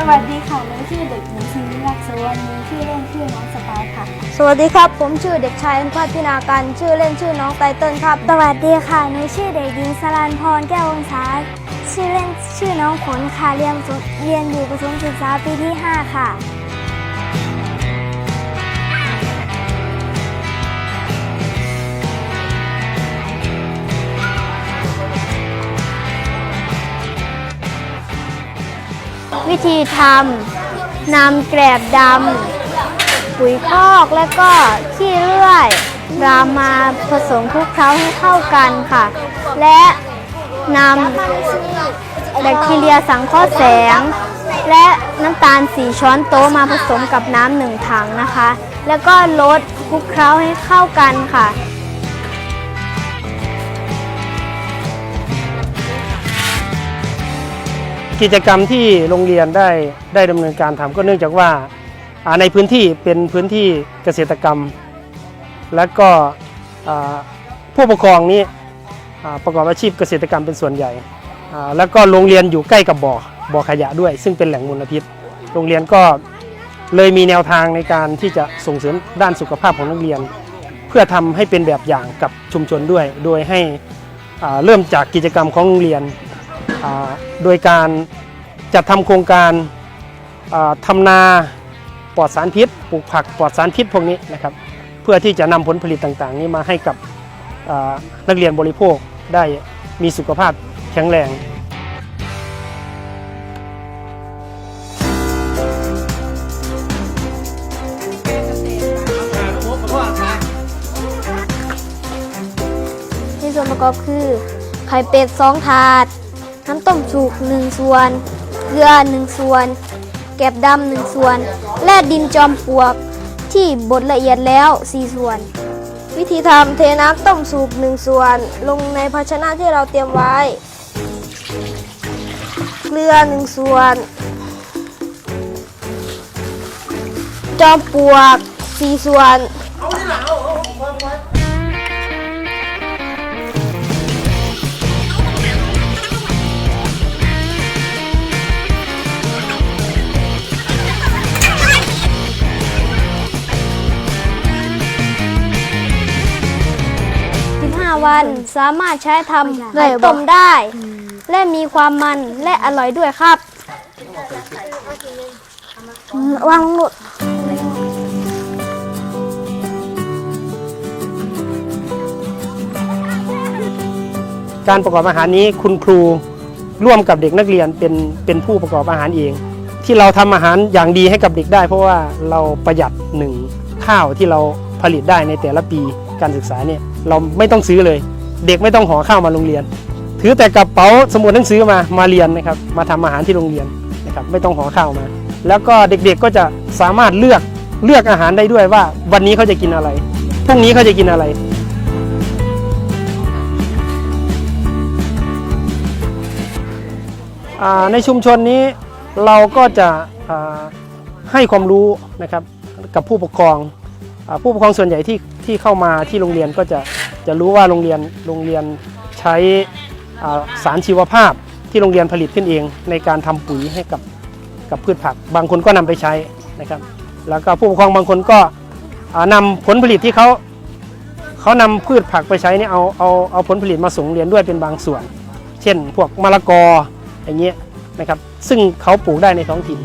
สวัสดีค่ะหนูชื่อเด็กหญิงชนิรักษ์สวรรณีชื่อเล่นชื่อน้องสปายค่ะ สวัสดีครับ ผมชื่อเด็กชายอนุพัฒนาการชื่อเล่นชื่อน้องไตเติ้ลครับ สวัสดีค่ะหนูชื่อเด็กหญิงสรันพรแก้ววงศาชื่อเล่นชื่อน้องขนค่ะเรียนประถมเรียนอยู่ประถมศึกษาปีที่ 5 ค่ะ วิธีทำนำแกลบดำปุ๋ยคอกและก็ขี้เลื่อยรามาผสมคลุกเคล้าให้เข้ากันค่ะ และนำแบคทีเรียสังเคราะห์แสง และน้ำตาล4ช้อนโต๊ะมาผสมกับน้ำหนึ่งถังนะคะ แล้วก็ลดคลุกเคล้าให้เข้ากันค่ะ กิจกรรมที่โรงเรียนได้ได้ดำเนินการทำก็เนื่องจากว่าในพื้นที่เป็นพื้นที่เกษตรกรรม และก็ผู้ปกครองนี้ประกอบอาชีพเกษตรกรรมเป็นส่วนใหญ่ แล้วก็โรงเรียนอยู่ใกล้กับบ่อบ่อขยะด้วย ซึ่งเป็นแหล่งมลพิษ โรงเรียนก็เลยมีแนวทางในการที่จะส่งเสริมด้านสุขภาพของนักเรียน เพื่อทำให้เป็นแบบอย่างกับชุมชนด้วย โดยให้เริ่มจากกิจกรรมของโรงเรียน โดยการจัดทำโครงการอ่าทำนาปลอดสารพิษปลูกผักปลอดสารพิษพวกนี้นะครับ เพื่อที่จะนำผลผลิตต่างๆ นี้มาให้กับนักเรียนบริโภคได้มีสุขภาพแข็งแรงในส่วนประกอบคือไข่เป็ด2ถาด น้ำต้มสุก1ส่วน เกลือ 1 ส่วน แกบดำ1ส่วน และดินจอมปลวก ที่บดละเอียดแล้ว 4 ส่วน วิธีทำเทน้ำต้มสุก1ส่วน ลงในภาชนะที่เราเตรียมไว้ เกลือ 1 ส่วน จอมปลวก 4 ส่วน วันสามารถใช้ทำไข่ต้มได้ และมีความมันและอร่อยด้วยครับวางหมดการประกอบอาหารนี้คุณครูร่วมกับเด็กนักเรียนเป็นเป็นผู้ประกอบอาหารเอง ที่เราทำอาหารอย่างดีให้กับเด็กได้ เพราะว่าเราประหยัดหนึ่งข้าวที่เราผลิตได้ในแต่ละปี การศึกษาเนี่ยเราไม่ต้องซื้อเลย เด็กไม่ต้องห่อข้าวมาโรงเรียน ถือแต่กระเป๋าสมุดหนังสือมามาเรียนนะครับมาทำอาหารที่โรงเรียนนะครับไม่ต้องห่อข้าวมา แล้วก็เด็กๆก็จะสามารถเลือกเลือกอาหารได้ด้วยว่าวันนี้เขาจะกินอะไรพรุ่งนี้เขาจะกินอะไรในชุมชนนี้เราก็จะให้ความรู้นะครับกับผู้ปกครอง ผู้ปกครองส่วนใหญ่ที่ที่เข้ามาที่โรงเรียนก็จะจะรู้ว่าโรงเรียนโรงเรียนใช้สารชีวภาพที่โรงเรียนผลิตขึ้นเอง ในการทำปุ๋ยให้กับกับพืชผัก บางคนก็นำไปใช้นะครับ แล้วก็ผู้ปกครองบางคนก็อ่านำผลผลิตที่เขาเขานำพืชผักไปใช้เนี่ยเอาเอาเอาผลผลิตมาส่งเรียนด้วยเป็นบางส่วน เช่น พวกมะละกออย่างเงี้ยนะครับ ซึ่งเขาปลูกได้ในท้องถิ่น